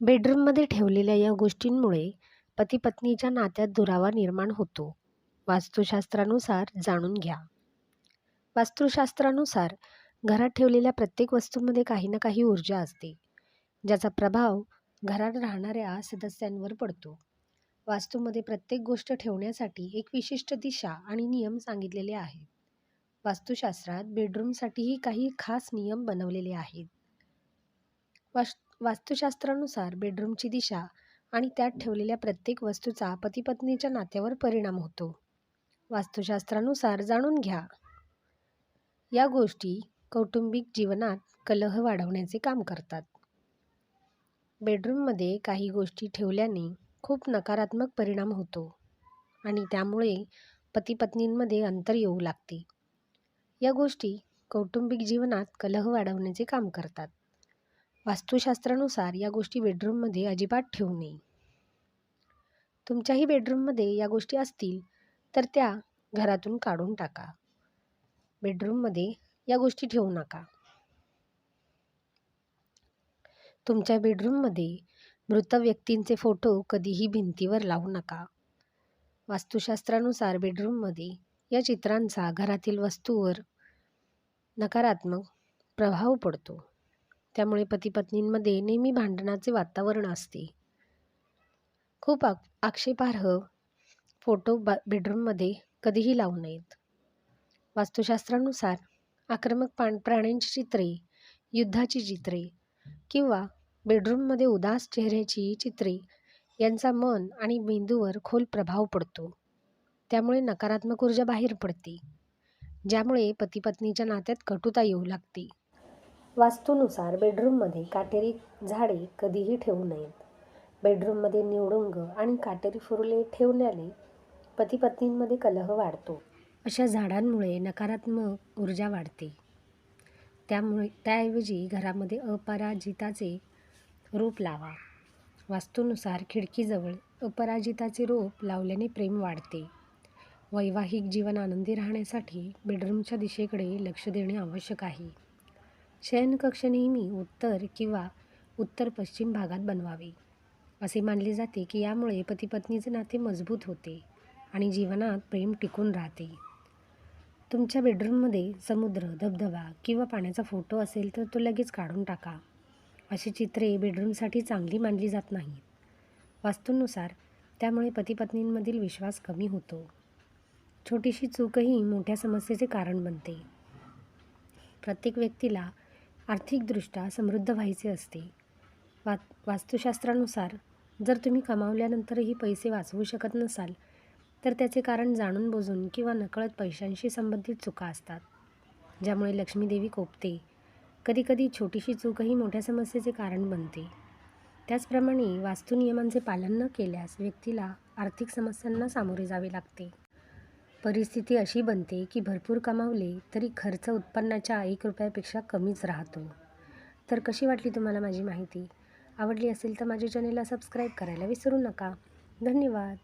बेडरूममध्ये ठेवलेल्या या गोष्टींमुळे पती पत्नीच्या नात्यात दुरावा निर्माण होतो. वास्तुशास्त्रानुसार जाणून घ्या. वास्तुशास्त्रानुसार घरात ठेवलेल्या प्रत्येक वस्तूमध्ये काही ना काही ऊर्जा असते ज्याचा प्रभाव घरात राहणाऱ्या सदस्यांवर पडतो. वास्तूमध्ये प्रत्येक गोष्ट ठेवण्यासाठी एक विशिष्ट दिशा आणि नियम सांगितलेले आहेत. वास्तुशास्त्रात बेडरूमसाठीही काही खास नियम बनवलेले आहेत. वास्तू वास्तुशास्त्रानुसार बेडरूमची दिशा आणि त्यात ठेवलेल्या प्रत्येक वस्तूचा पतीपत्नीच्या नात्यावर परिणाम होतो. वास्तुशास्त्रानुसार जाणून घ्या. या गोष्टी कौटुंबिक जीवनात कलह वाढवण्याचे काम करतात. बेडरूममध्ये काही गोष्टी ठेवल्याने खूप नकारात्मक परिणाम होतो आणि त्यामुळे पतीपत्नींमध्ये अंतर येऊ लागते. या गोष्टी कौटुंबिक जीवनात कलह वाढवण्याचे काम करतात. वास्तुशास्त्रानुसार या गोष्टी बेडरूममध्ये अजिबात ठेवू नये. तुमच्याही बेडरूममध्ये या गोष्टी असतील तर त्या घरातून काढून टाका. बेडरूममध्ये या गोष्टी ठेवू नका. तुमच्या बेडरूममध्ये मृत व्यक्तींचे फोटो कधीही भिंतीवर लावू नका. वास्तुशास्त्रानुसार बेडरूममध्ये या चित्रांचा घरातील वस्तूवर नकारात्मक प्रभाव पडतो. त्यामुळे पती पत्नींमध्ये नेहमी भांडणाचे वातावरण असते. खूप आ आक्षेपार्ह फोटो बा बेडरूममध्ये कधीही लावू नयेत. वास्तुशास्त्रानुसार आक्रमक पाण प्राण्यांची चित्रे युद्धाची चित्रे किंवा बेडरूममध्ये उदास चेहऱ्याची चित्रे यांचा मन आणि मेंदूवर खोल प्रभाव पडतो. त्यामुळे नकारात्मक ऊर्जा बाहेर पडते ज्यामुळे पती पत्नीच्या नात्यात कटुता येऊ लागते. वास्तूनुसार बेडरूममध्ये काटेरी झाडे कधीही ठेवू नयेत. बेडरूममध्ये निवडुंग आणि काटेरी फुले ठेवण्याने पतीपत्नींमध्ये कलह वाढतो. अशा झाडांमुळे नकारात्मक ऊर्जा वाढते. त्यामुळे त्याऐवजी घरामध्ये अपराजिताचे रोप लावा. वास्तूनुसार खिडकीजवळ अपराजिताचे रोप लावल्याने प्रेम वाढते. वैवाहिक जीवन आनंदी राहण्यासाठी बेडरूमच्या दिशेकडे लक्ष देणे आवश्यक आहे. शयनकक्ष नेहमी उत्तर किंवा उत्तर पश्चिम भागात बनवावे. असे मानले जाते की यामुळे पतीपत्नीचे नाते मजबूत होते आणि जीवनात प्रेम टिकून राहते. तुमच्या बेडरूममध्ये समुद्र धबधबा किंवा पाण्याचा फोटो असेल तर तो लगेच काढून टाका. अशी चित्रे बेडरूमसाठी चांगली मानली जात नाहीत. वास्तूनुसार त्यामुळे पतीपत्नींमधील विश्वास कमी होतो. छोटीशी चूकही मोठ्या समस्येचे कारण बनते. प्रत्येक व्यक्तीला आर्थिकदृष्ट्या समृद्ध व्हायचे असते. वा वास्तुशास्त्रानुसार जर तुम्ही कमावल्यानंतरही पैसे वाचवू शकत नसाल तर त्याचे कारण जाणून बुजून किंवा नकळत पैशांशी संबंधित चुका असतात. ज्यामुळे लक्ष्मीदेवी कोपते. कधीकधी छोटीशी चूकही मोठ्या समस्येचे कारण बनते. त्याचप्रमाणे वास्तुनियमांचे पालन न केल्यास व्यक्तीला आर्थिक समस्यांना सामोरे जावे लागते. परिस्थिती अशी बनते की भरपूर कमावले तरी खर्च उत्पन्नाच्या एक रुपयापेक्षा कमीच राहतो. तर कशी वाटली तुम्हाला माझी माहिती? आवडली असेल तर माझ्या चॅनेलला सबस्क्राईब करायला विसरू नका. धन्यवाद.